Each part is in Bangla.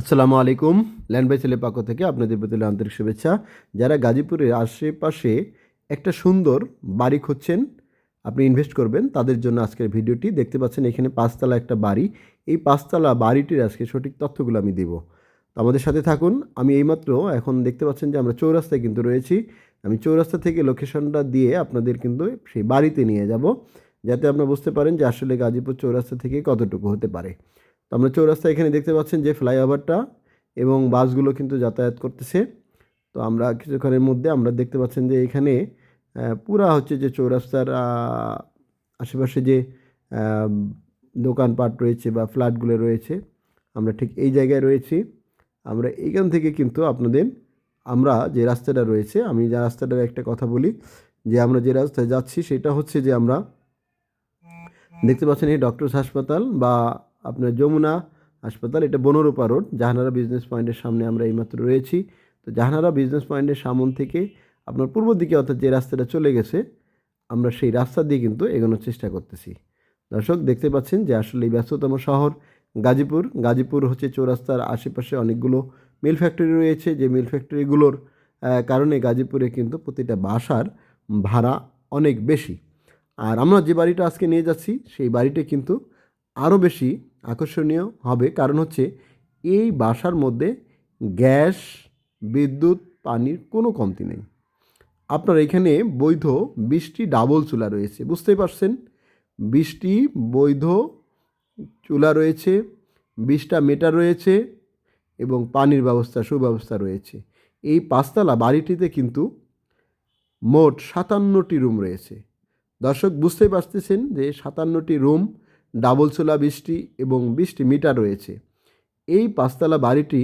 আসসালামু আলাইকুম ল্যান্ড বাই ছেলে পাকো থেকে আপনাদের প্রতি আন্তরিক শুভেচ্ছা। যারা গাজীপুরের আশেপাশে একটা সুন্দর বাড়ি খুঁজছেন, আপনি ইনভেস্ট করবেন, তাদের জন্য আজকের ভিডিওটি দেখতে পাচ্ছেন এখানে পাঁচতলা একটা বাড়ি। এই পাঁচতলা বাড়িটির আজকে সঠিক তথ্যগুলো আমি দেব। তো আমাদের সাথে থাকুন, আমি এইমাত্র এখন দেখতে পাচ্ছেন যে আমরা চৌরাস্তায় কিন্তু রয়েছি। আমি চৌরাস্তা থেকে লোকেশনটা দিয়ে আপনাদের কিন্তু সেই বাড়িতে নিয়ে যাব, যাতে আপনারা বুঝতে পারেন যে আসলে গাজীপুর চৌরাস্তা থেকে কতটুকু হতে পারে। তো আমরা চৌরাস্তা এখানে দেখতে পাচ্ছেন যে ফ্লাইওভারটা এবং বাসগুলো কিন্তু যাতায়াত করতেছে। তো আমরা কিছুক্ষণের মধ্যে আমরা দেখতে পাচ্ছেন যে এখানে পুরা হচ্ছে যে চৌরাস্তার আশেপাশে যে দোকানপাট রয়েছে বা ফ্ল্যাটগুলো রয়েছে, আমরা ঠিক এই জায়গায় রয়েছি। আমরা এইখান থেকে কিন্তু আপনাদের, আমরা যে রাস্তাটা রয়েছে, আমি যে রাস্তাটার একটা কথা বলি, যে আমরা যে রাস্তায় যাচ্ছি সেটা হচ্ছে যে আমরা দেখতে পাচ্ছেন এই ডক্টরস হাসপাতাল বা আপনার যমুনা হাসপাতাল, এটা বনরূপা রোড, জাহানারা বিজনেস পয়েন্টের সামনে আমরা এইমাত্র রয়েছি। তো জাহানারা বিজনেস পয়েন্টের সামন থেকে আপনার পূর্ব দিকে অর্থাৎ যে রাস্তাটা চলে গেছে, আমরা সেই রাস্তা দিয়ে কিন্তু এগোনোর চেষ্টা করতেছি। দর্শক, দেখতে পাচ্ছেন যে আসলে এই ব্যস্ততম শহর গাজীপুর গাজীপুর হচ্ছে চৌরাস্তার আশেপাশে অনেকগুলো মিল ফ্যাক্টরি রয়েছে। যে মিল ফ্যাক্টরিগুলোর কারণে গাজীপুরে কিন্তু প্রতিটা বাসার ভাড়া অনেক বেশি। আর আমরা যে বাড়িটা আজকে নিয়ে যাচ্ছি, সেই বাড়িটা কিন্তু আরও বেশি আকর্ষণীয় হবে কারণ হচ্ছে এই বাসার মধ্যে গ্যাস, বিদ্যুৎ, পানির কোনো কমতি নেই। আপনার এখানে বৈধ বিশটি ডাবল চুলা রয়েছে, বুঝতেই পারছেন? বিশটি বৈধ চুলা রয়েছে, বিশটা মিটার রয়েছে এবং পানির ব্যবস্থা, সুব্যবস্থা রয়েছে। এই পাঁচতলা বাড়িটিতে কিন্তু মোট সাতান্নটি রুম রয়েছে। দর্শক, বুঝতেই পারতেছেন যে সাতান্নটি রুম ডাবল চুলা বৃষ্টি এবং বৃষ্টি মিটার রয়েছে। এই পাঁচতলা বাড়িটি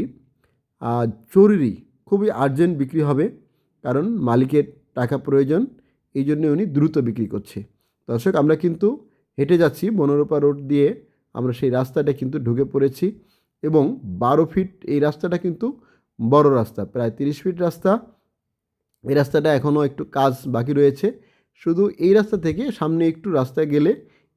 জরুরি খুবই আর্জেন্ট বিক্রি হবে, কারণ মালিকের টাকা প্রয়োজন, এই জন্য উনি দ্রুত বিক্রি করছে। দর্শক, আমরা কিন্তু হেঁটে যাচ্ছি বনরূপা রোড দিয়ে, আমরা সেই রাস্তাটা কিন্তু ঢুকে পড়েছি এবং বারো ফিট, এই রাস্তাটা কিন্তু বড় রাস্তা, প্রায় তিরিশ ফিট রাস্তা। এই রাস্তাটা এখনও একটু কাজ বাকি রয়েছে। শুধু এই রাস্তা থেকে সামনে একটু রাস্তায় গেলে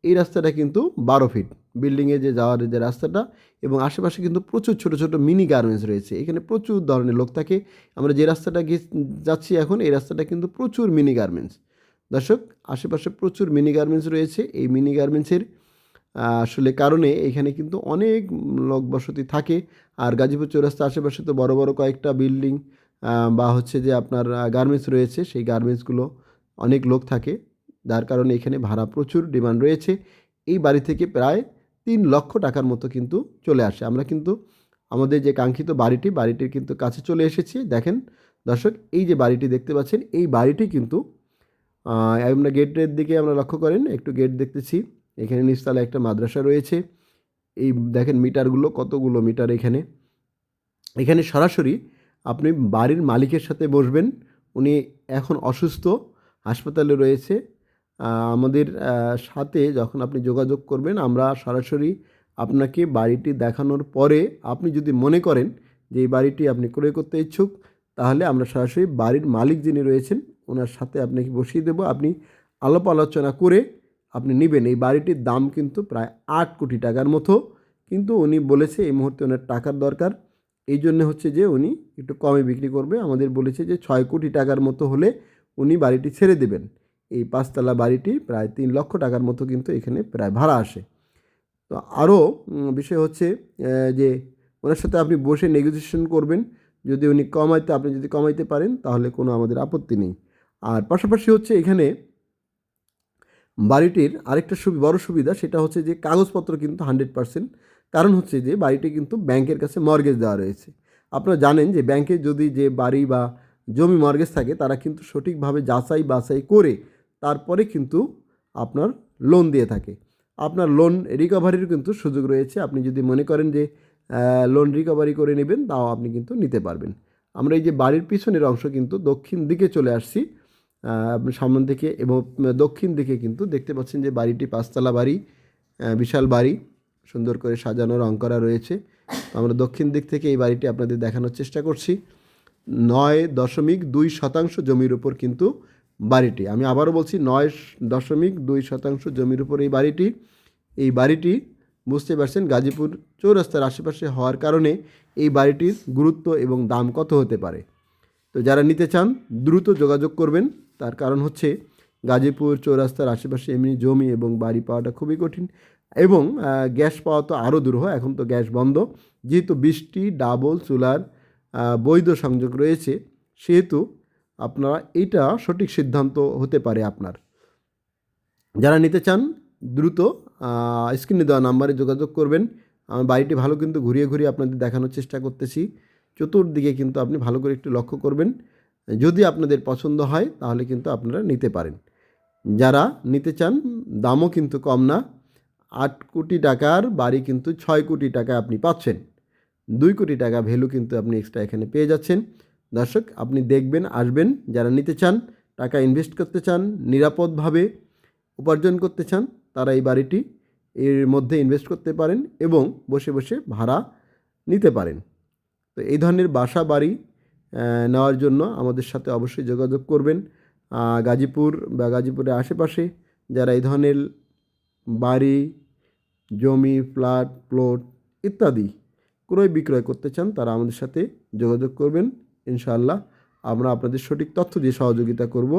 এই রাস্তাটা কিন্তু বারো ফিট বিল্ডিংয়ে যে যাওয়ার যে রাস্তাটা এবং আশেপাশে কিন্তু প্রচুর ছোট ছোট মিনি গার্মেন্টস রয়েছে। এখানে প্রচুর ধরনের লোক থাকে। আমরা যে রাস্তাটা গিয়ে যাচ্ছি এখন, এই রাস্তাটা কিন্তু প্রচুর মিনি গার্মেন্টস দর্শক, আশেপাশে প্রচুর মিনি গার্মেন্টস রয়েছে। এই মিনি গার্মেন্টসের আসলে কারণে এখানে কিন্তু অনেক লোক বসতি থাকে। আর গাজীপুর চৌরাস্তা আশেপাশে তো বড় বড় কয়েকটা বিল্ডিং বা হচ্ছে যে আপনার গার্মেন্টস রয়েছে। সেই গার্মেন্টসগুলো অনেক লোক থাকে। যার কারণে এখানে ভাড়া প্রচুর, ডিমান্ড রয়েছে। এই বাড়ি থেকে প্রায় তিন লক্ষ টাকার মতো কিন্তু চলে আসে। আমরা কিন্তু আমাদের যে কাঙ্ক্ষিত বাড়িটি, বাড়িটির কিন্তু কাছে চলে এসেছি। দেখেন দর্শক, এই যে বাড়িটি দেখতে পাচ্ছেন, এই বাড়িটি কিন্তু আমরা গেটের দিকে আমরা লক্ষ্য করেন, একটু গেট দেখতেছি। এখানে নিচতলা একটা মাদ্রাসা রয়েছে। এই দেখেন মিটারগুলো, কতগুলো মিটার এখানে। এখানে সরাসরি আপনি বাড়ির মালিকের সাথে বসবেন। উনি এখন অসুস্থ, হাসপাতালে রয়েছে। আমাদের সাথে যখন আপনি যোগাযোগ করবেন, আমরা সরাসরি আপনাকে বাড়িটি দেখানোর পরে আপনি যদি মনে করেন যে এই বাড়িটি আপনি ক্রয় করতে ইচ্ছুক, তাহলে আমরা সরাসরি বাড়ির মালিক যিনি রয়েছেন, ওনার সাথে আপনাকে বসিয়ে দেবো। আপনি আলাপ আলোচনা করে আপনি নেবেন। এই বাড়িটির দাম কিন্তু প্রায় আট কোটি টাকার মতো। কিন্তু উনি বলেছে এই মুহূর্তে ওনার টাকার দরকার। এই জন্য হচ্ছে যে উনি একটু কমে বিক্রি করবে। আমাদের বলেছে যে ছয় কোটি টাকার মতো হলে উনি বাড়িটি ছেড়ে দেবেন। এই পাঁচতলা বাড়িটি প্রায় তিন লক্ষ টাকার মতো কিন্তু এখানে প্রায় ভাড়া আসে। তো আরও বিষয় হচ্ছে যে ওনার সাথে আপনি বসে নেগোসিয়েশন করবেন। যদি উনি কমাইতে আপনি যদি কমাইতে পারেন, তাহলে কোনো আমাদের আপত্তি নেই। আর পাশাপাশি হচ্ছে এখানে বাড়িটির আরেকটা সুবি, বড় সুবিধা, সেটা হচ্ছে যে কাগজপত্র কিন্তু হান্ড্রেড পার্সেন্ট কারণ হচ্ছে যে বাড়িটি কিন্তু ব্যাংকের কাছে মর্গেজ দেওয়া রয়েছে। আপনারা জানেন যে ব্যাংকে যদি যে বাড়ি বা জমি মর্গেজ থাকে, তারা কিন্তু সঠিকভাবে যাচাই বাছাই করে তারপরে কিন্তু আপনার লোন দিয়ে থাকে। আপনার লোন রিকভারির কিন্তু সুযোগ রয়েছে। আপনি যদি মনে করেন যে লোন রিকভারি করে নেবেন, তাও আপনি কিন্তু নিতে পারবেন। আমরা এই যে বাড়ির পিছনের অংশ কিন্তু দক্ষিণ দিকে চলে আসছি। সামনে থেকে এবং দক্ষিণ দিকে কিন্তু দেখতে পাচ্ছেন যে বাড়িটি পাঁচতলা বাড়ি বিশাল বাড়ি, সুন্দর করে সাজানো, রং করা রয়েছে। আমরা দক্ষিণ দিক থেকে এই বাড়িটি আপনাদের দেখানোর চেষ্টা করছি। নয় দশমিক দুই শতাংশ জমির উপর কিন্তু বাড়িটি। আমি আবারও বলছি, নয় দশমিক দুই শতাংশ জমির উপর এই বাড়িটি। এই বাড়িটি বুঝতে পারছেন গাজীপুর চৌরাস্তার আশেপাশে হওয়ার কারণে এই বাড়িটির গুরুত্ব এবং দাম কত হতে পারে। তো যারা নিতে চান, দ্রুত যোগাযোগ করবেন। তার কারণ হচ্ছে গাজীপুর চৌরাস্তার আশেপাশে এমনি জমি এবং বাড়ি পাওয়াটা খুবই কঠিন এবং গ্যাস পাওয়া তো আরও দূর হয়, এখন তো গ্যাস বন্ধ। যেহেতু বৃষ্টি, ডাবল, চুলার বৈধ সংযোগ রয়েছে, সেহেতু আপনারা এটা সঠিক সিদ্ধান্ত হতে পারে আপনার। যারা নিতে চান, দ্রুত স্ক্রিনে দেওয়া নাম্বারে যোগাযোগ করবেন। আমার বাড়িটি ভালো কিন্তু ঘুরিয়ে ঘুরিয়ে আপনাদের দেখানোর চেষ্টা করতেছি। চতুর্দিকে কিন্তু আপনি ভালো করে একটু লক্ষ্য করবেন। যদি আপনাদের পছন্দ হয়, তাহলে কিন্তু আপনারা নিতে পারেন। যারা নিতে চান, দামও কিন্তু কম না। আট কোটি টাকার বাড়ি কিন্তু ছয় কোটি টাকা আপনি পাচ্ছেন। দুই কোটি টাকা ভ্যালু কিন্তু আপনি এক্সট্রা এখানে পেয়ে যাচ্ছেন। দর্শক, আপনি দেখবেন, আসবেন, যারা নিতে চান, টাকা ইনভেস্ট করতে চান, নিরাপদভাবে উপার্জন করতে চান, তারা এই বাড়িটি এর মধ্যে ইনভেস্ট করতে পারেন এবং বসে বসে ভাড়া নিতে পারেন। তো এই ধরনের বাসা বাড়ি নেওয়ার জন্য আমাদের সাথে অবশ্যই যোগাযোগ করবেন। গাজীপুর বা গাজীপুরের আশেপাশে যারা এই ধরনের বাড়ি, জমি, ফ্ল্যাট, প্লট ইত্যাদি ক্রয় বিক্রয় করতে চান, তারা আমাদের সাথে যোগাযোগ করবেন। ইনশাআল্লাহ আমরা আপনাদের সঠিক তথ্য দিয়ে সহযোগিতা করব।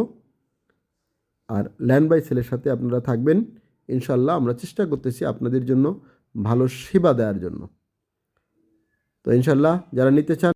আর ল্যান্ড বাই সেলের সাথে আপনারা থাকবেন। ইনশাল্লাহ আমরা চেষ্টা করতেছি আপনাদের জন্য ভালো সেবা দেওয়ার জন্য। তো ইনশাল্লাহ যারা নিতে চান